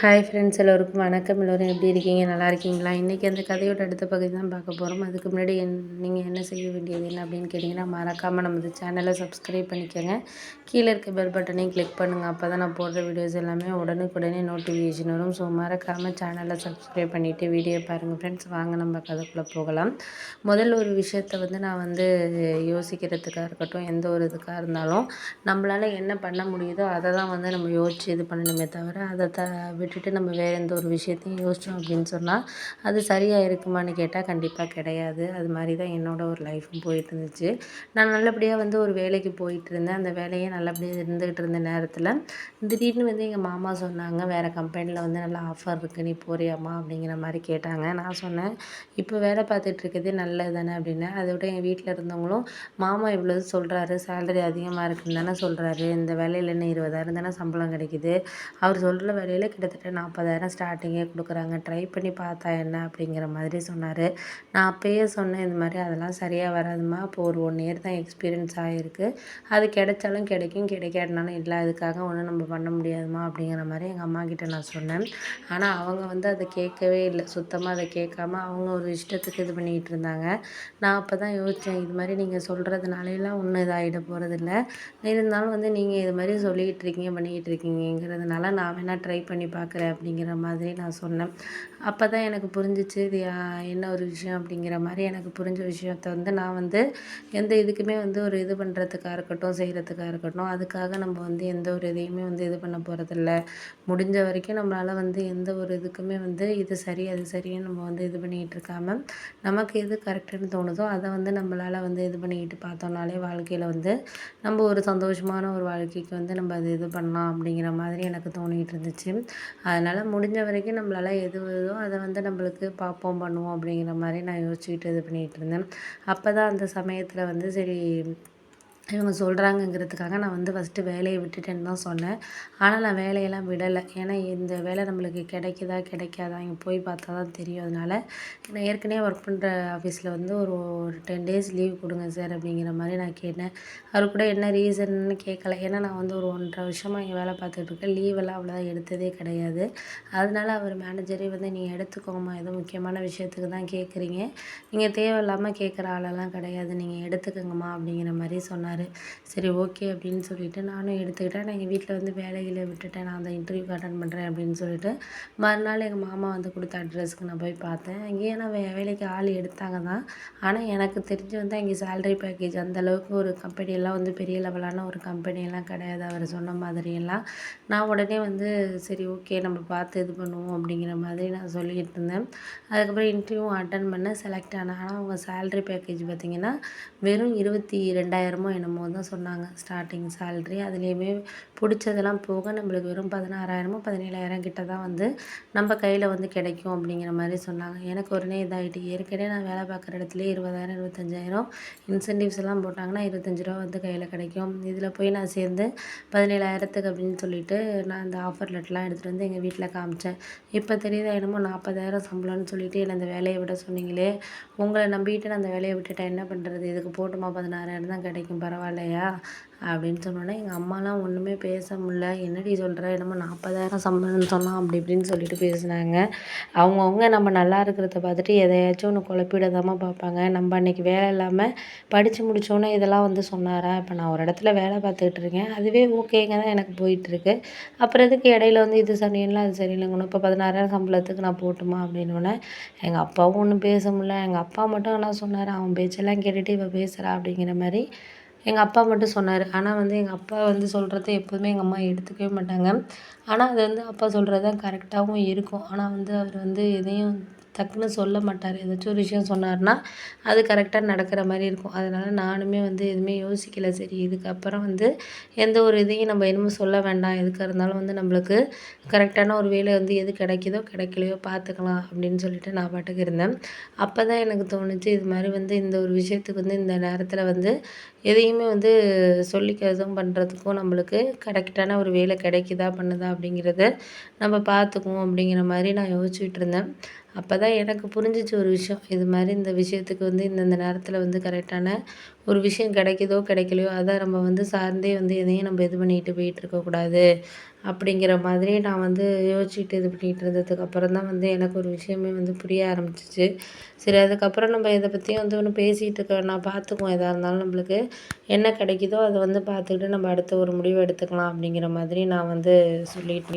Hi friends எல்லோருக்கும் வணக்கம். எல்லோரும் எப்படி இருக்கீங்க? நல்லா இருக்கீங்களா? இன்றைக்கி அந்த கதையோட அடுத்த பகுதி தான் பார்க்க போகிறோம் அதுக்கு முன்னாடி என் நீங்கள் என்ன செய்ய வேண்டியது என்ன அப்படின்னு கேட்டிங்கன்னா மறக்காமல் நமது சேனலை சப்ஸ்கிரைப் பண்ணிக்கோங்க. கீழே இருக்க பெல் பட்டனையும் கிளிக் பண்ணுங்கள் அப்போ தான் நான் போடுற வீடியோஸ் எல்லாமே உடனுக்குடனே நோட்டிஃபிகேஷன் வரும். ஸோ மறக்காமல் சேனலை சப்ஸ்கிரைப் பண்ணிவிட்டு வீடியோ பாருங்கள் ஃப்ரெண்ட்ஸ் வாங்க நம்ம கதைக்குள்ளே போகலாம். முதல்ல ஒரு விஷயத்த வந்து நான் வந்து யோசிக்கிறதுக்காக இருக்கட்டும் எந்த ஒரு இதுக்காக இருந்தாலும் நம்மளால் என்ன பண்ண முடியுதோ அதை தான் வந்து நம்ம யோசித்து இது பண்ணணுமே தவிர அதை த விட்டுட்டு நம்ம வேறு எந்த ஒரு விஷயத்தையும் யோசித்தோம் அப்படின்னு சொன்னால் அது சரியாக இருக்குமான்னு கேட்டால் கண்டிப்பாக கிடையாது. அது மாதிரி தான் என்னோடய ஒரு லைஃப்பும் போயிட்டு இருந்துச்சு. நான் நல்லபடியாக வந்து ஒரு வேலைக்கு போயிட்டு இருந்தேன். அந்த வேலையே நல்லபடியாக இருந்துகிட்டு இருந்த நேரத்தில் திடீர்னு வந்து எங்கள் மாமா சொன்னாங்க வேறு கம்பெனியில் வந்து நல்லா ஆஃபர் இருக்குது நீ போறியாமா அப்படிங்கிற மாதிரி கேட்டாங்க. நான் சொன்னேன் இப்போ வேலை பார்த்துட்டு இருக்கிறதே நல்லது தானே அப்படின்னு. அதை விட என் வீட்டில் இருந்தவங்களும் மாமா இவ்வளோ சொல்கிறாரு சேலரி அதிகமாக இருக்குன்னு தானே சொல்கிறாரு இந்த வேலையில் என்ன இருபதாயிரம் தானே சம்பளம் கிடைக்குது. அவர் சொல்கிற வேலையில் கிட்டத்தட்ட கிட்டத்தட்ட நாற்பதாயிரம் ஸ்டார்டிங்கே கொடுக்குறாங்க. ட்ரை பண்ணி பார்த்தா என்ன அப்படிங்கிற மாதிரி சொன்னார். நான் அப்போயே சொன்னேன் இந்த மாதிரி அதெல்லாம் சரியாக வராதுமா இப்போ ஒரு ஒன் இயர் தான் எக்ஸ்பீரியன்ஸ் ஆகிருக்கு அது கிடைச்சாலும் கிடைக்கும் கிடைக்காட்டினாலும் இல்லை. அதுக்காக ஒன்றும் நம்ம பண்ண முடியாதுமா அப்படிங்கிற மாதிரி எங்கள் அம்மா கிட்டே நான் சொன்னேன். ஆனால் அவங்க வந்து அதை கேட்கவே இல்லை. சுத்தமாக அதை கேட்காம அவங்க ஒரு இஷ்டத்துக்கு இது பண்ணிக்கிட்டு இருந்தாங்க. நான் அப்போ தான் யோசித்தேன் இது மாதிரி நீங்கள் சொல்கிறதுனாலலாம் ஒன்றும் இதாகிட போகிறதில்ல இருந்தாலும் வந்து நீங்கள் இது மாதிரி சொல்லிகிட்டு இருக்கீங்க பண்ணிக்கிட்டு இருக்கீங்கிறதுனால நான் வேணால் ட்ரை பண்ணி பார்க்குறேன் பார்க்குறேன் அப்படிங்கிற மாதிரி நான் சொன்னேன். அப்போ தான் எனக்கு புரிஞ்சிச்சு இது என்ன ஒரு விஷயம் அப்படிங்கிற மாதிரி எனக்கு புரிஞ்ச விஷயத்த வந்து நான் வந்து எந்த இதுக்குமே வந்து ஒரு இது பண்ணுறதுக்காக இருக்கட்டும் செய்கிறதுக்காக இருக்கட்டும் அதுக்காக நம்ம வந்து எந்த ஒரு இதையுமே வந்து இது பண்ண போகிறதில்ல முடிஞ்ச வரைக்கும் நம்மளால் வந்து எந்த ஒரு இதுக்குமே வந்து இது சரி அது சரின்னு நம்ம வந்து இது பண்ணிக்கிட்டு இருக்காமல் நமக்கு எது கரெக்டுன்னு தோணுதோ அதை வந்து நம்மளால் வந்து இது பண்ணிக்கிட்டு பார்த்தோம்னாலே வாழ்க்கையில் வந்து நம்ம ஒரு சந்தோஷமான ஒரு வாழ்க்கைக்கு வந்து நம்ம அது இது பண்ணலாம் அப்படிங்கிற மாதிரி எனக்கு தோணிகிட்டு இருந்துச்சு. அதனால் முடிஞ்ச வரைக்கும் நம்மளால் எது வருதோ அதை வந்து நம்மளுக்கு பார்ப்போம் பண்ணுவோம் அப்படிங்கிற மாதிரி நான் யோசிச்சுக்கிட்டு இது பண்ணிகிட்டு இருந்தேன். அப்போ தான் அந்த சமயத்தில் வந்து சரி இவங்க சொல்கிறாங்கங்கிறதுக்காக நான் வந்து ஃபஸ்ட்டு வேலையை விட்டுட்டேன்னு தான் சொன்னேன். ஆனால் நான் வேலையெல்லாம் விடலை. ஏன்னா இந்த வேலை நம்மளுக்கு கிடைக்குதா கிடைக்காதா இங்கே போய் பார்த்தா தான் தெரியும். அதனால் நான் ஏற்கனவே ஒர்க் பண்ணுற ஆஃபீஸில் வந்து ஒரு ஒரு டென் டேஸ் லீவ் கொடுங்க சார் அப்படிங்கிற மாதிரி நான் கேட்டேன். அவர் கூட என்ன ரீசன்னு கேட்கல. ஏன்னா நான் வந்து ஒரு ஒன்றரை வருஷமாக இங்கே வேலை பார்த்துட்டு இருக்கேன். லீவெல்லாம் அவ்வளோதான் எடுத்ததே கிடையாது. அதனால அவர் மேனேஜரே வந்து நீங்கள் எடுத்துக்கோங்கம்மா. ஏதோ முக்கியமான விஷயத்துக்கு தான் கேட்குறீங்க நீங்கள் தேவையில்லாமல் கேட்குற ஆளெல்லாம் கிடையாது. நீங்கள் எடுத்துக்கோங்கம்மா. அப்படிங்கிற மாதிரி சொன்னார். சொன்னார். சரி ஓகே அப்படின்னு சொல்லிவிட்டு நானும் எடுத்துக்கிட்டேன். நான் எங்கள் வீட்டில் வந்து வேலைகளை விட்டுட்டேன். நான் அந்த இன்டர்வியூக்கு அட்டன் பண்ணுறேன் அப்படின்னு சொல்லிட்டு மறுநாள் எங்கள் மாமா வந்து கொடுத்த அட்ரஸ்க்கு நான் போய் பார்த்தேன். அங்கேயே நான் வே வேலைக்கு ஆள் எடுத்தாங்க தான். ஆனால் எனக்கு தெரிஞ்சு வந்து அங்கே சேலரி பேக்கேஜ் அந்தளவுக்கு ஒரு கம்பெனியெல்லாம் வந்து பெரிய லெவலான ஒரு கம்பெனியெல்லாம் கிடையாது. அவர் சொன்ன மாதிரியெல்லாம் நான் உடனே வந்து சரி ஓகே நம்ம பார்த்து இது பண்ணுவோம் அப்படிங்கிற மாதிரி நான் சொல்லிகிட்டு இருந்தேன். அதுக்கப்புறம் இன்டர்வியூ அட்டன் பண்ண செலக்ட் ஆனேன். ஆனால் அவங்க சேலரி பேக்கேஜ் பார்த்திங்கன்னா வெறும் இருபத்தி ரெண்டாயிரமோ பண்ணும் போது தான் சொன்னாங்க. ஸ்டார்டிங் சேல்ரி அதுலேயுமே பிடிச்சதெல்லாம் போக நம்மளுக்கு வெறும் பதினாறாயிரமோ பதினேழாயிரம் கிட்ட தான் வந்து நம்ம கையில் வந்து கிடைக்கும் அப்படிங்கிற மாதிரி சொன்னாங்க. எனக்கு உடனே இதாகிட்டு ஏற்கனவே நான் வேலை பார்க்குற இடத்துல இருபதாயிரம் இருபத்தஞ்சாயிரம் இன்சென்டிவ்ஸ் எல்லாம் போட்டாங்கன்னா இருபத்தஞ்சி ரூபா வந்து கையில் கிடைக்கும். இதில் போய் நான் சேர்ந்து பதினேழாயிரத்துக்கு அப்படின்னு சொல்லிட்டு நான் அந்த ஆஃபர் லெட்டர்லாம் எடுத்துகிட்டு வந்து எங்கள் வீட்டில் காமிச்சேன். இப்போ தெரியுதா என்னமோ நாற்பதாயிரம் சம்பளம்னு சொல்லிட்டு என்னை அந்த வேலையை விட சொன்னீங்களே. உங்களை நம்பிட்டு நான் அந்த வேலையை விட்டுட்டேன். என்ன பண்ணுறது இதுக்கு போட்டுமா? பதினாறாயிரம் தான் கிடைக்கும். பரவாயில்ல பரவாயில்லையா? அப்படின்னு சொன்னோன்னே எங்கள் அம்மாலாம் ஒன்றுமே பேச முடில என்னடி சொல்கிற என்னமோ நாற்பதாயிரம் சம்பளம்னு சொன்னால் அப்படி இப்படின்னு சொல்லிட்டு பேசினாங்க. அவங்கவுங்க நம்ம நல்லா இருக்கிறத பார்த்துட்டு எதையாச்சும் ஒன்று குழப்பிடதாம பார்ப்பாங்க. நம்ம அன்றைக்கி வேலை இல்லாமல் படித்து முடித்தோன்னே இதெல்லாம் வந்து சொன்னாரா? இப்போ நான் ஒரு இடத்துல வேலை பார்த்துக்கிட்டு இருக்கேன். அதுவே ஓகேங்க தான் எனக்கு போயிட்டுருக்கு. அப்புறம் இதுக்கு இடையில வந்து இது சரியில்லை அது சரியில்லைங்கணும். இப்போ பதினாறாயிரம் சம்பளத்துக்கு நான் போட்டுமா? அப்படின்னோடனே எங்கள் அப்பாவும் ஒன்றும் பேச முடில எங்கள் அப்பா மட்டும் என்ன சொன்னார் அவன் பேச்செல்லாம் கேட்டுட்டு இப்போ பேசுகிறா அப்படிங்கிற மாதிரி எங்கள் அப்பா மட்டும் சொன்னார். ஆனால் வந்து எங்கள் அப்பா வந்து சொல்கிறத எப்போதுமே எங்கள் அம்மா எடுத்துக்கவே மாட்டாங்க. ஆனால் அது வந்து அப்பா சொல்கிறது தான் கரெக்டாகவும் இருக்கும். ஆனால் வந்து அவர் வந்து எதையும் டக்குன்னு சொல்ல மாட்டார். ஏதாச்சும் ஒரு விஷயம் சொன்னார்னா அது கரெக்டாக நடக்கிற மாதிரி இருக்கும். அதனால் நானுமே வந்து எதுவுமே யோசிக்கலை. சரி இதுக்கப்புறம் வந்து எந்த ஒரு இதையும் நம்ம என்னமோ சொல்ல வேண்டாம். எதுக்காக இருந்தாலும் வந்து நம்மளுக்கு கரெக்டான ஒரு வேலை வந்து எது கிடைக்குதோ கிடைக்கலையோ பார்த்துக்கலாம் அப்படின்னு சொல்லிட்டு நான் பாட்டுக்கு இருந்தேன். அப்போ தான் எனக்கு தோணுச்சு இது மாதிரி வந்து இந்த ஒரு விஷயத்துக்கு வந்து இந்த நேரத்தில் வந்து எதையுமே வந்து சொல்லிக்கிறதும் பண்ணுறதுக்கும் நம்மளுக்கு கரெக்டான ஒரு வேலை கிடைக்குதா பண்ணுதா அப்படிங்கிறத நம்ம பார்த்துக்குவோம் அப்படிங்கிற மாதிரி நான் யோசிச்சுட்டு இருந்தேன். அப்போ தான் எனக்கு புரிஞ்சிச்சு ஒரு விஷயம். இது மாதிரி இந்த விஷயத்துக்கு வந்து இந்தந்த நேரத்தில் வந்து கரெக்டான ஒரு விஷயம் கிடைக்குதோ கிடைக்கலையோ அதை நம்ம வந்து சார்ந்தே வந்து எதையும் நம்ம இது பண்ணிட்டு போயிட்டு இருக்கக்கூடாது அப்படிங்கிற மாதிரி நான் வந்து யோசிச்சுட்டு இது பண்ணிகிட்டு இருந்ததுக்கு அப்புறம் தான் வந்து எனக்கு ஒரு விஷயமே வந்து புரிய ஆரம்பிச்சிச்சு. சரி அதுக்கப்புறம் நம்ம இதை பற்றியும் வந்து ஒன்று பேசிகிட்டு இருக்க நான் பார்த்துக்குவோம். எதாக இருந்தாலும் நம்மளுக்கு என்ன கிடைக்குதோ அதை வந்து பார்த்துக்கிட்டு நம்ம அடுத்த ஒரு முடிவு எடுத்துக்கலாம் அப்படிங்கிற மாதிரி நான் வந்து சொல்லிட்டு